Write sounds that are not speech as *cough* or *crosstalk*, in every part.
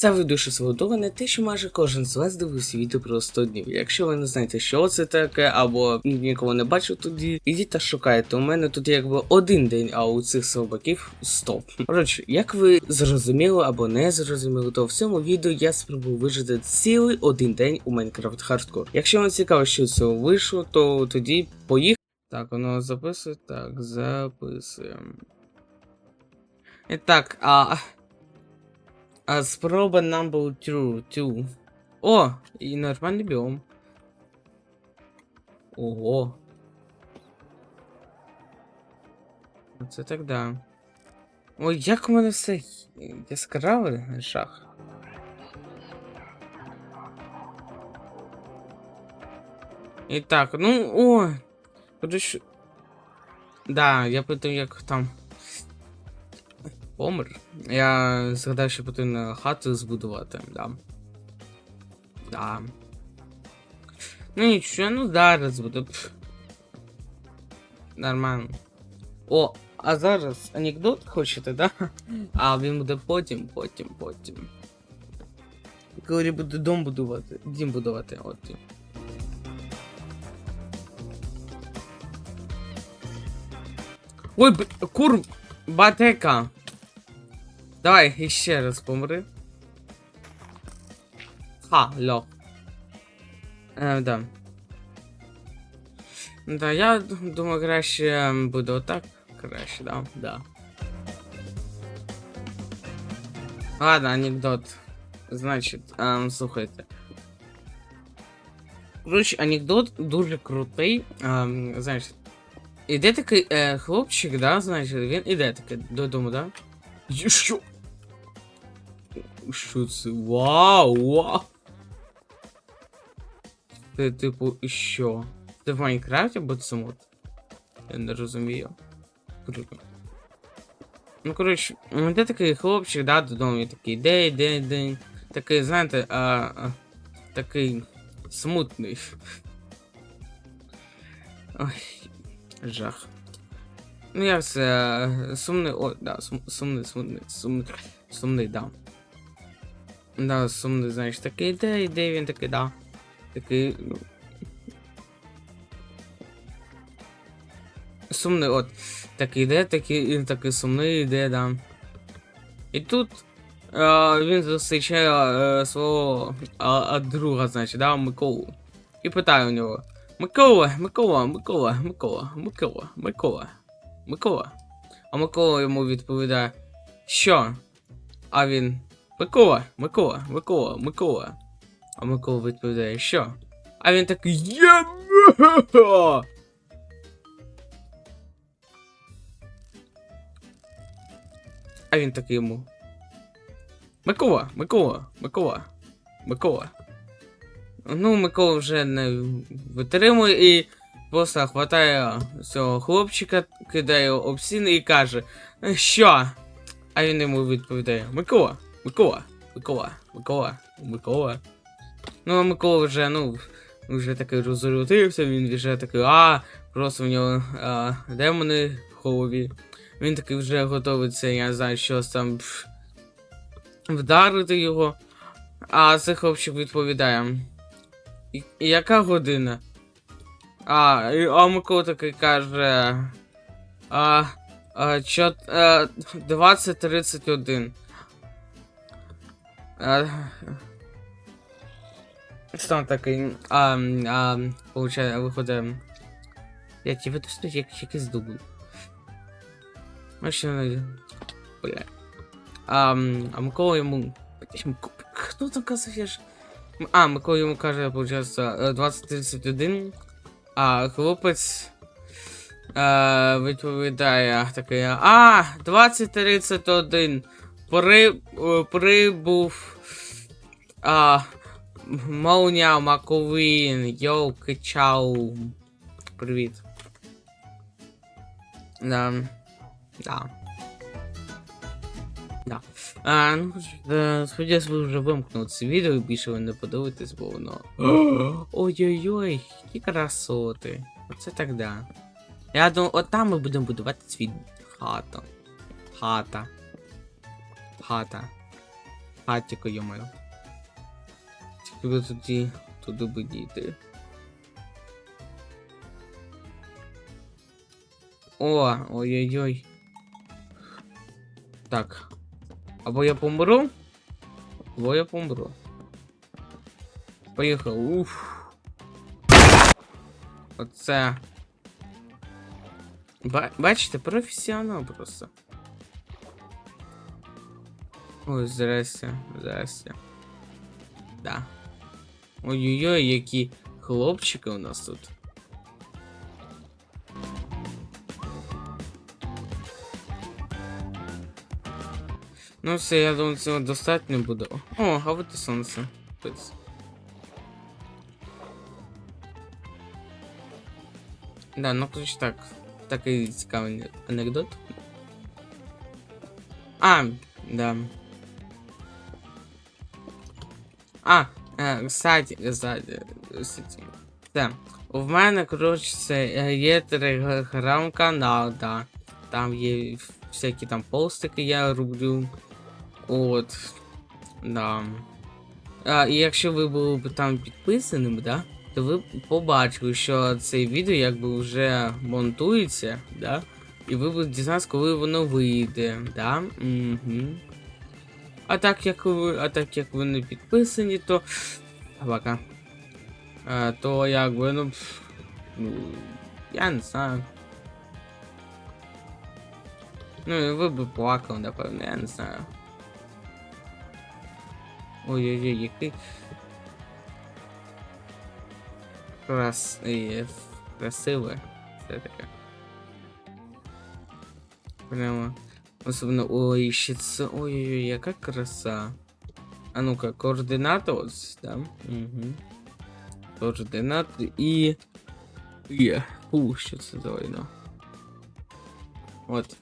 Ставлю свого на те, що майже кожен з вас дивився відео про 100 днів. Якщо ви не знаєте, що це таке, або нікого не бачив тоді, ідіть та шукайте. У мене тут якби один день, а у цих собаків 100. Коротше, як ви зрозуміли або не зрозуміли, то в цьому відео я спробую вижити цілий один день у Minecraft Hardcore. Якщо вам цікаво, що з цього вийшло, то тоді поїхали. Так, воно записує. Так, записуємо. І так, а. А спроба number 2. О, і нормальний біом. Ого. Оце так да. Ой, як у мене все яскраве жах. І так, ну о. Короче. Да, я питаю, як там. Помер. Я згадав, що потрібно хату збудувати, да. Да. Ну нічого, ну зараз буде. Пф. Нормально. О, а зараз анекдот хочете, да? А він буде потім, потім, потім. Коли буду дом будувати, дім будувати, от. Ой, кур... Батека. Давай, іще раз помри. Ха, льох. Е, да. Да, я думаю, краще буде отак. Краще, да, да. Ладно, анекдот. Значить, ем, слухайте. Коротше, анекдот дуже крутий. Ем, знаєш, іде такий е, хлопчик, да, значить, він іде такий додому, да? Що? Що це? Вау, вау! Це, типу, що? Це в Майнкрафті або це мод? Я не розумію. Круто. Ну, коротше, де такий хлопчик, да, додому, і такий, де, іде, де. Такий, знаєте, а, а, такий смутний. *laughs* Ой, жах. Ну, я все е, сумний, о, да, сум, сумний, сумний, сумний, сумний, да. Да, сумний, знаєш, такий, де, де він такий, да. Такий, ну. Сумний, от. Такий йде, такий, він такий сумний йде, да. І тут е, він зустрічає е, свого а, друга, значить, да, Миколу. І питає у нього: Микола, Микола, Микола, Микола, Микола, Микола, Микола. А Микола йому відповідає, що? А він. Микола, Микола, Микола, Микола. А Микола відповідає, що? А він такий є. А він такий йому. Микола, Микола, Микола, Микола. Ну, Микола вже не витримує і просто хватає цього хлопчика, кидає об стіни і каже: «Е, Що? А він йому відповідає: Микола, Микола, Микола, Микола, Микола. Ну, а Микола вже, ну, вже такий розрутився, він вже такий, а, просто в нього а, демони в голові. Він такий вже готовиться, я знаю, що там пф, вдарити його. А цей хлопчик відповідає. «І- і Яка година? А, і- Микола такий каже. А, а, чо, а 20.31. А, Стан такий. А, а, получає, виходить. Я тебе стоїть як якийсь дубль. Вообще, бля. А, а Микола йому. Хто там казав, я ж. А, Микола йому каже, получається, е, 2031. А хлопець. А, відповідає такий. А, 2031. При, е, прибув. А, Молня Маковин. Йоу, кичау. Привіт. Да. Да. Да. А, ну, е, сподіваюсь, ви вже вимкнули це відео і більше ви не подивитесь, бо воно. *gasps* Ой-ой-ой, які красоти. Оце так да. Я думаю, от там ми будемо будувати свій хату. Хата. Хата. хатіка, йомаю. Тільки туди би дійти. О, ой-ой-ой. Так. Або я помру, або я помру. Поїхав. Уф. Оце. Бачите, професіонал просто. Ой, здрасте, здрасте. Да. Ой-ой-ой, які хлопчики у нас тут. Ну все, я думаю, цього достатньо буде. О, а вот і сонце. Да, ну короче так. Такий цікавий анекдот. А, да. А, кстати, кстати, кстати. Це. У мене, коротше, це е, є телеграм-канал, да. Там є всякі там постики я роблю. От. Да. А, і якщо ви були там підписаним, да, то ви побачили, що це відео якби вже монтується, да. І ви будете дізнатися, коли воно вийде, да. Угу. А так як ви, а так як ви не підписані, то. Собака. А, то якби, ну. ну. Я не знаю. Ну, і ви б плакали, напевно, я не знаю. Ой-ой-ой, який. Крас... Красиве. Все таке. Прямо. Особливо. Ой, ще це. Ой-ой-ой, яка краса. А ну-ка, координати ось, да? Угу. Координати і. Є. У, що це за війна? От.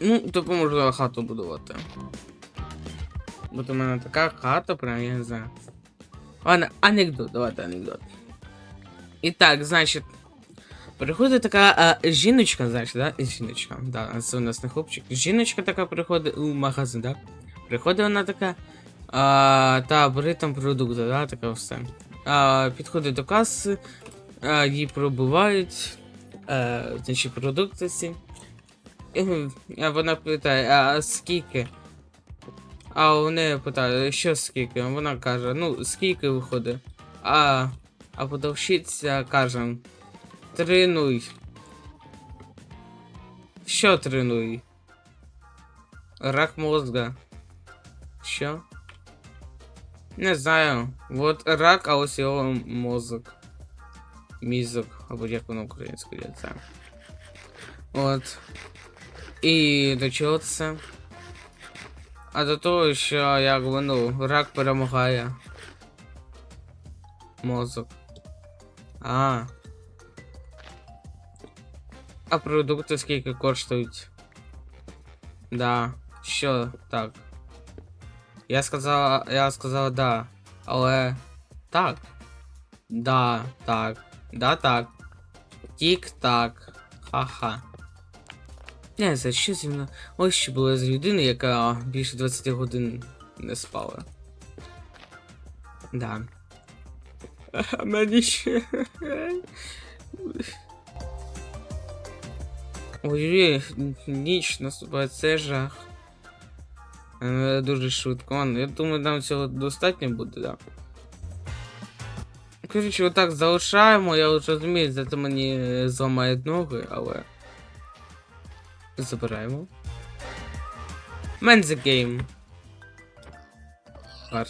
Ну, допоможу хату будувати. От у мене така хата, прям я не знаю. Ладно, анекдот, давайте анекдот. І так, значить. Приходить така а, жіночка, значить, да? Жіночка, да, це у нас не хлопчик. Жіночка така приходить у магазин, да? Приходить вона така. А, та бери там продукти, да, така все. А, підходить до каси, а, їй пробувають. А, значить, продукти ці. І, а вона питає, а скільки? А у неї питає, що скільки? Вона каже, ну скільки виходить? А, а продавщиця каже, тринуй. Що тринуй? Рак мозга. Що? Не знаю. Вот рак, а ось його мозок. Мізок, або як воно українською я це. От. І до чого це? А до того, що якби ну, рак перемагає. Мозок. А. А продукти скільки коштують? Да. Що так? Я сказала. Я сказала да. Але. Так. Да, так. Да, так. Тік-так. Ха-ха. Не знаю, що зі. Ось що було з людини, яка більше 20 годин не спала. Да. А мені ще. Ой, ніч наступає, це жах. Е, Дуже швидко. Ладно, я думаю, нам цього достатньо буде, да. Коротше, отак залишаємо, я вже розумію, за це мені е, зламають ноги, але. Забираємо. Man the game. Гар.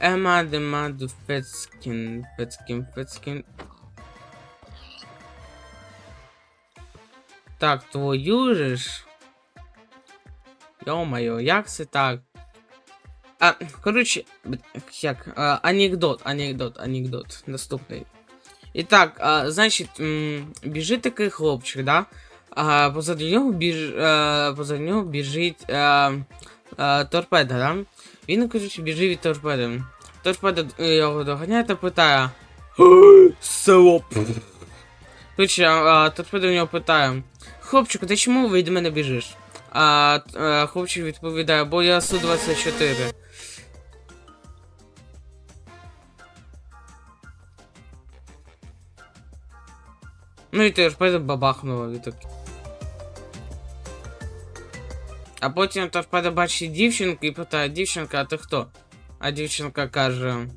Ема демаду Фецкін. Фецкін, Фецкін. Так, твою же ж. Йо-моє, як це так? А, коротше, як, а, анекдот, анекдот, анекдот. Наступний. І так, а, значить, м, біжить такий хлопчик, да? А, позаду нього біж, а, позаду нього біжить а, а, торпеда, да? Він, коротше, біжить від торпеди. Торпеда е, його доганяє та питає. Село. Коротше, торпеда в нього питає. Хлопчику, ти чому від мене біжиш? А, а хлопчик відповідає, бо я Су-24. Ну і торпеда бабахнула від таки. А потім торпеда бачить дівчинку і питає, дівчинка, а ти хто? А дівчинка каже.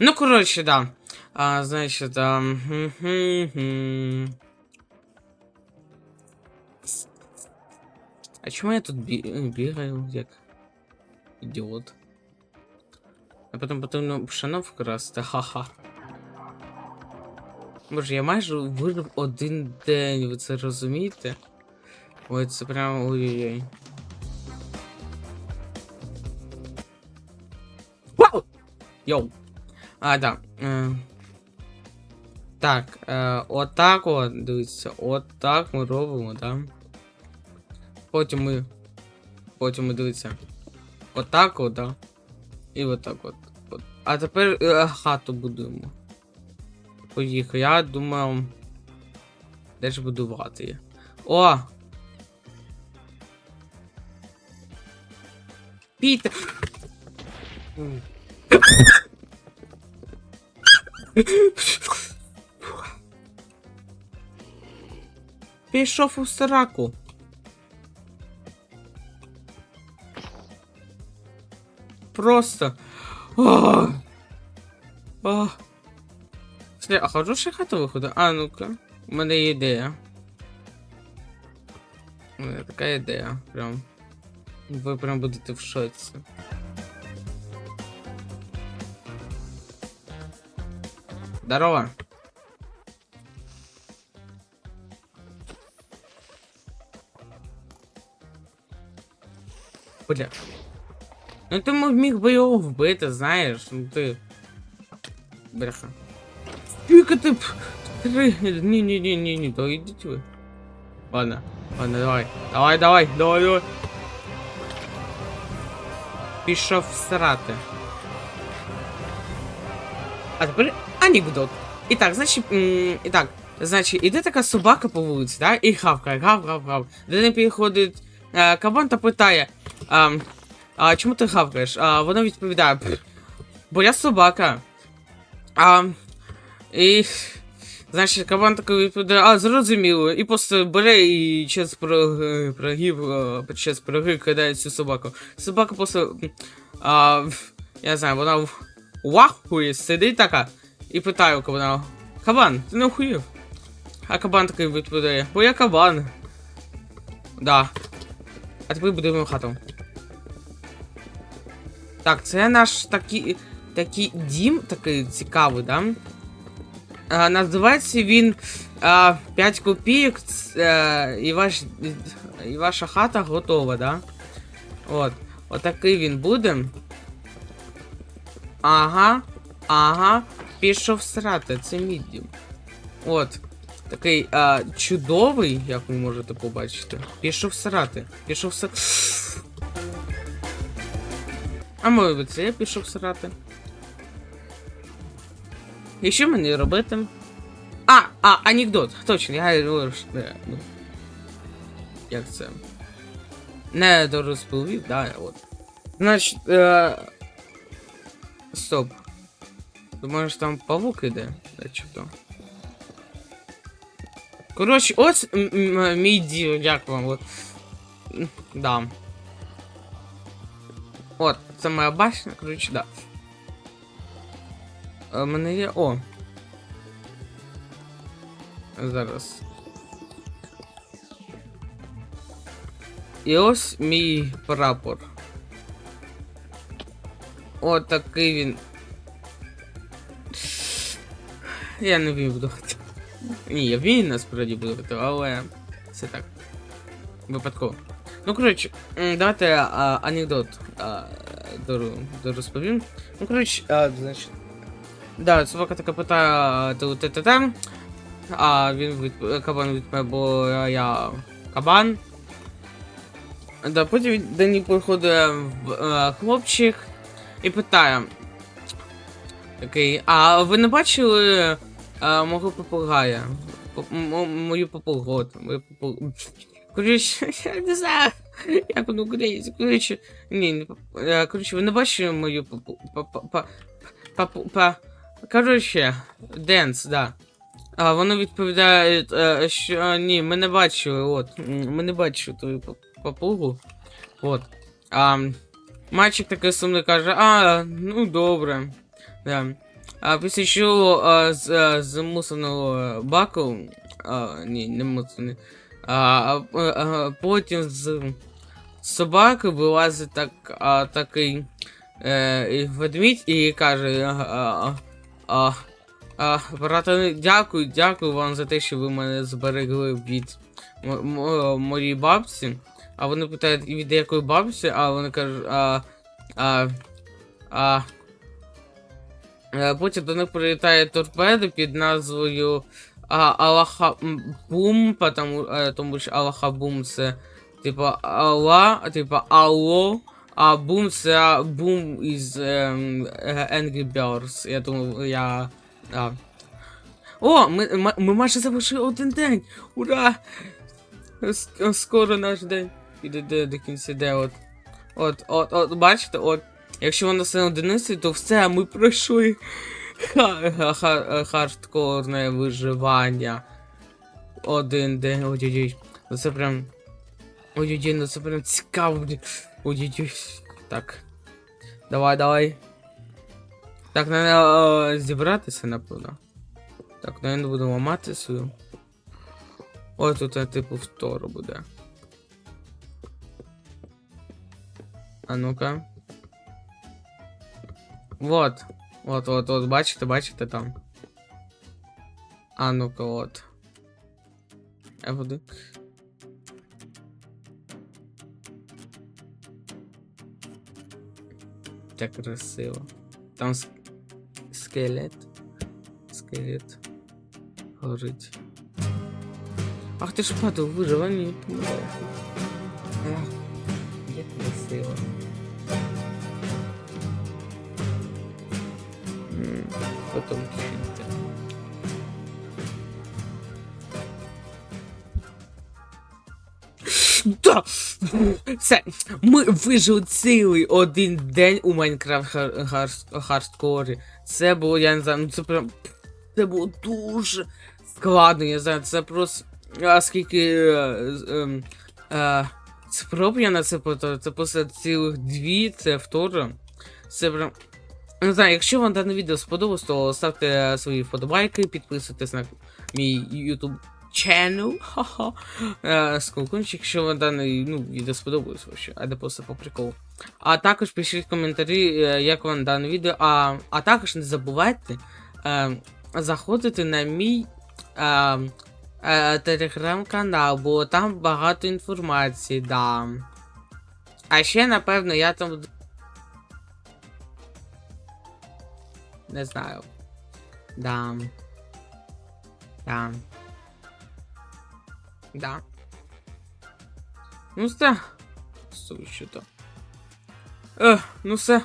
Ну, коротше, да. А, значить, там. А чому я тут бі- бігаю, як ідіот? А потім потрібно пшено вкрасти, ха-ха. Боже, я майже вижив один день, ви це розумієте? Ой, це прям ой-ой-ой. Вау! Йоу! А, да. Е, так, е, отак от, дивіться, отак ми робимо, да? Потім ми. Потім ми дивіться. Отак от, да? І отак от. от. А тепер е, хату будуємо. Поїхав. Я думаю. Де ж будувати її? О! Пітер! Пішов у сраку. Просто. О! О! Сля, а хороша хата виходить? А, ну-ка. У мене є ідея. У мене така ідея. Прям. Ви прям будете в шоці. Здорово. Бля. Ну ти м- міг би його вбити, знаєш, ну ти. Бляха. Скільки ти б. Три. Ні, ні, ні, ні, ні, то йдіть ви. Ладно, ладно, давай. Давай, давай, давай, давай. Пішов всрати. А тепер анекдот. І так, значить, м, і так, значить, іде така собака по вулиці, да, і гавкає, гав, гав, гав. До неї підходить е, кабан та питає, а, а чому ти гавкаєш? А вона відповідає, бо я собака. А, і, значить, кабан такий відповідає, а, зрозуміло, і просто бере і через пироги, пирогів, е, через пироги кидає цю собаку. Собака просто, а, я знаю, вона в вахує, сидить така, і питає у кабана, кабан, ти не охуєв? А кабан такий відповідає, бо я кабан. Да. А тепер будемо хату. Так, це наш такий, такий дім, такий цікавий, да? А, називається він а, 5 копійок, ц- е, і, ваш, і ваша хата готова, да? От. Отакий він буде. Ага, ага, пішов срати, це мій дім. От. Такий а, чудовий, як ви можете побачити. Пішов срати. Пішов срати. А може це я пішов срати. І що мені робити? А, а, анекдот. Точно, я не, ну. Як це? Не дорозповів, да, от. Значить, е... Стоп. Думаєш, там павук іде? Да, чи то? Коротше, ось мій діл, як вам, от. Да. От, це моя башня, коротше, да. У мене є. О. Зараз. І ось мій прапор. От такий він. Я не вмію будувати. Ні, я вмію насправді будувати, але це так. Випадково. Ну, коротше, давайте а, анекдот а, розповім. Ну, коротше, а, значить. Да, собака така питає, ти те те а він від... кабан відповідає, бо я кабан. Да, потім до них приходить е, хлопчик і питає. Окей, а ви не бачили е, мого попугая? Мою попугот. Мою попу... Коротше, *laughs* я не знаю, як воно українською. Коротше, ні, не е, коротше, ви не бачили мою попу... па- па- па- папу... па... Коротше, Денс, да. А воно відповідає, е, що ні, ми не бачили, от. Ми не бачили твою папугу. От. А, мальчик такий сумний каже, а, ну добре. Да. А після чого з, з мусорного баку. А, ні, не мусорний. А, а, а, потім з собаки вилазить так, а, такий е, ведмідь і каже. А, а, а, брате, дякую, дякую вам за те, що ви мене зберегли від м- м- моєї бабці. А вони питають, від якої бабці, а вони кажуть, а. а, а Потім до них прилітає торпеда під назвою а, Аллаха Бум, потому, е, тому що Аллаха Бум це типа Алла, типа Алло, а Бум це Бум із ем, е, Angry Birds. Я думаю, я. А. О, ми, ми, майже завершили один день! Ура! Скоро наш день піде до, до кінця де от. От, от, от, бачите, от. Якщо воно все одиниці, то все, ми пройшли хардкорне виживання. Один день. Ой-ой-ой. Ну це прям. Ой-ой-ой, ну це прям цікаво. Ой-ой-ой. Так. Давай, давай. Так, треба зібратися, напевно. Так, ну я не буду ламати свою. Ой, тут е, типу второ буде. А ну-ка. Вот. Вот, вот, вот, бачите, бачите там. А ну-ка, от. Я буду. Так красиво. Там ск- скелет. Скелет. Горить. Ах ти ж падав, виживання. Ах, як красиво. Чуть-чуть. Да! Все, ми вижили цілий один день у Майнкрафт хар- хар- хардкорі. Це було, я не знаю, ну це прям. Це було дуже складно, я знаю, це просто. А скільки. е, ем, е, спроб я на це потратив, це просто цілих дві, це второ. Це прям. Не знаю, якщо вам дане відео сподобалось, то ставте свої вподобайки, підписуйтесь на мій YouTube channel. Е, Сколкунчик, якщо вам дане ну, відео сподобалось, вообще, а не просто по приколу. А також пишіть коментарі, е, як вам дане відео. А, а також не забувайте е, заходити на мій е, е, телеграм-канал, бо там багато інформації дам. А ще, напевно, я там. Не знаю. Дам. Дам. Да. Ну все. Що то. Ех, ну все.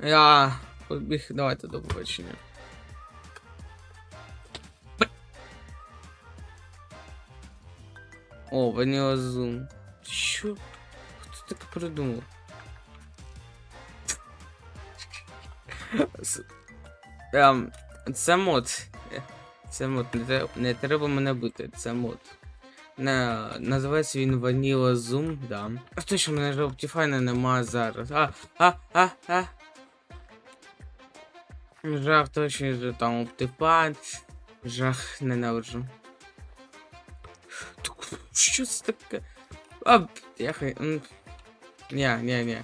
Я побіг. Давайте до побачення. О, ваніла зум. Що? Хто так придумав? Ем, це мод. Це мод, не треба, не треба мене бити, це мод. Не, називається він Vanilla Zoom, да. А точно мене ж Optifine нема зараз. А, а, а, а. Жах точно же там Optifine. Жах ненавиджу. Так, Що це таке? А, я хай. Ні, ні, ні.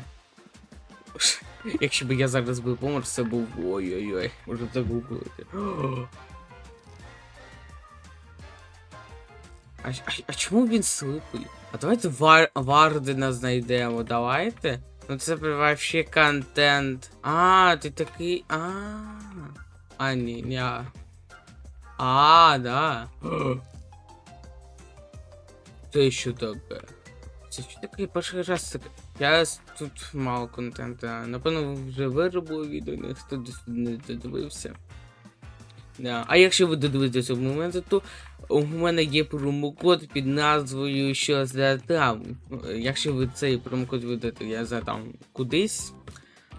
Якщо б я зараз би помер, це був ой-ой-ой, може загуглити. А, а, а чому він сліпий? А давайте вар, Вардена знайдемо, давайте. Ну це вообще контент. А, ти такий. А. А, ні, ні. А, да. *gasps* Це що таке? Це що таке перший раз? Я тут мало контенту. Напевно, вже виробив відео, ніхто не додивився. Да. А якщо ви додивитесь цього моменту, то у мене є промокод під назвою що задам. Якщо ви цей промокод видаєте, я задам кудись,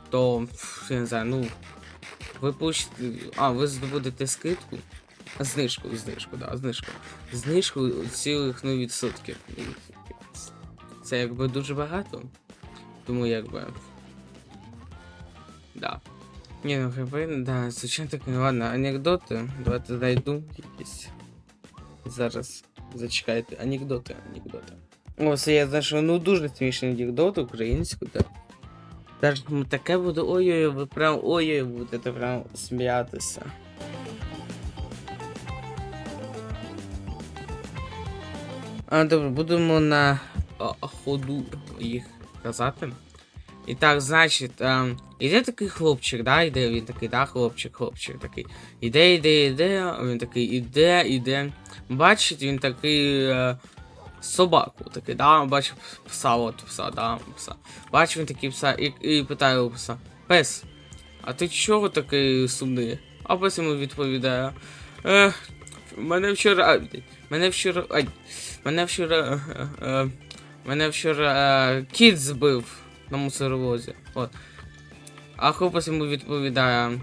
то я не знаю, ну. Ви получите. А, ви здобудете скидку. Знижку, знижку, да, знижку. Знижку цілих ну, відсотків. Це якби дуже багато. Тому якби. Да. Ні, ну хп, да, звичайно таки, ладно, анекдоти. Давайте знайду якісь. Зараз. Зачекайте, анекдоти, анекдоти. О, це я знайшов, ну дуже смішний анекдот українською, так. Даже ну, таке буде ой-ой, ви прям ой-ой, будете прям сміятися. А, добре, будемо на ходу їх казати. І так, значить, ем, іде такий хлопчик, да, іде він такий, да, хлопчик, хлопчик такий. Іде, іде, іде, він такий іде, іде. Бачить, він такий е, собаку такий, да, бачить пса, от пса, да, пса. Бачить він такий пса і, і питає у пса: Пес, а ти чого такий сумний? А пес йому відповідає. Е, мене вчора. Мене вчора. Ай, мене вчора. Е, е, мене вчора е, кіт збив на мусоровозі. От. А хлопець йому відповідає.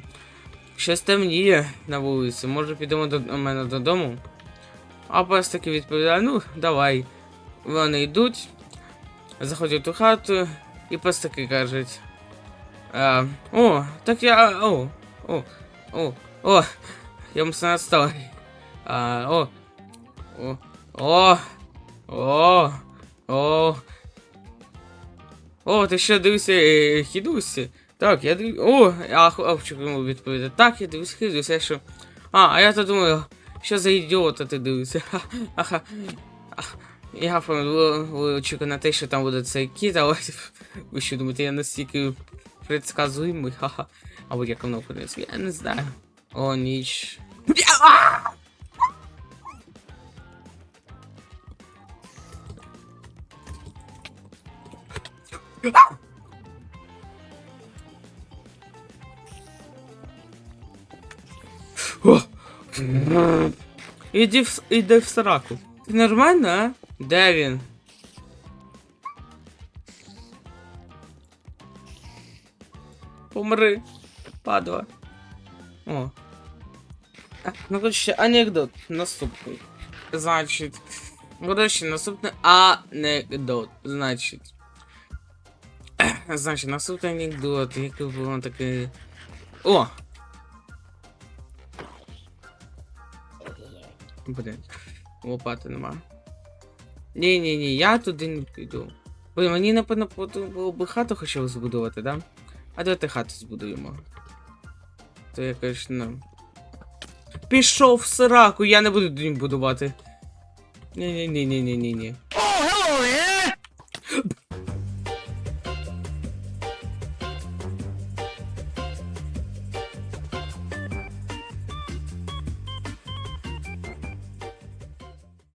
Щось темніє на вулиці, може підемо до мене додому? А пес таки відповідає, ну, давай. Вони йдуть, заходять у хату, і пес таки. А, о, так я. О, о, о, о, я муся настав. А, о, о, о, о, о. О, ти що дивишся е, хідусі? Так, я дивлюся. О, а хлопчик йому відповідає. Так, я дивлюся хідусі, я що. А, а я то думаю, що за ідіота ти дивишся? *laughs* Ха-ха. Я очікую на те, що там буде цей кіт, але ви що думаєте, я настільки предсказуємий, ха-ха. Або як воно подивиться, я не знаю. О, ніч. Іди в, іди в сраку. Ти нормально, а? Де він? Помри, падла. О. А, Ну, коротше, анекдот наступний. Значить. Коротше, наступний анекдот. Значить. Значить, наступний анекдот, який було таке. О! Блін, лопати нема. Ні, ні, ні, я туди не піду. Блін, мені напевно було би хату хоча б збудувати, да? А давайте хату збудуємо. То якось, ну. Пішов в сраку, я не буду будувати. Ні,